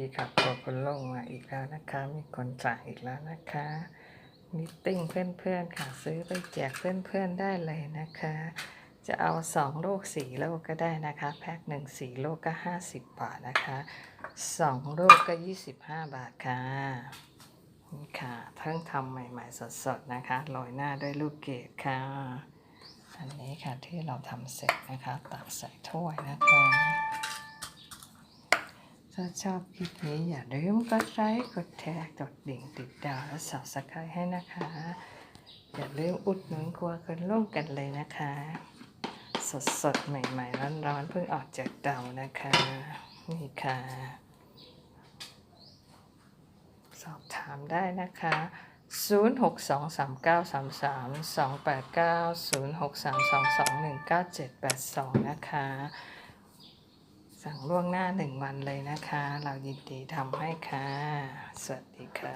ดีครับตัวคนลงมาอีกแล้วนะคะ มีคนจ่ายอีกแล้วนะคะมิติ้งเพื่อนๆค่ะซื้อไปแจกเพื่อนๆได้เลยนะคะ จะเอาสองลูกสี่ลูกก็ได้นะคะ แพ็คหนึ่งสี่ลูกก็ห้าสิบบาทนะคะสองลูกก็ยี่สิบห้าบาทค่ะนี่ค่ะเพิ่งทำใหม่ๆสดๆนะคะโรยหน้าด้วยลูกเกดค่ะ อันนี้ค่ะที่เราทำเสร็จนะคะตักใส่ถ้วยนะคะ ถ้าชอบคลิปนี้อย่าลืมกดไลค์กดแชร์กดดิ่งติดดาวและสับสไครให้นะคะ อย่าลืมอุดหนุนครัวคนร่วมกันเลยนะคะ สดสดใหม่ๆ ร้อนๆเพิ่งออกจากเตานะคะ นี่ค่ะ สอบถามได้นะคะ0623932289 0632219782 นะคะ สั่งล่วงหน้าหนึ่งวันเลยนะคะ เรายินดีทำให้ค่ะ สวัสดีค่ะ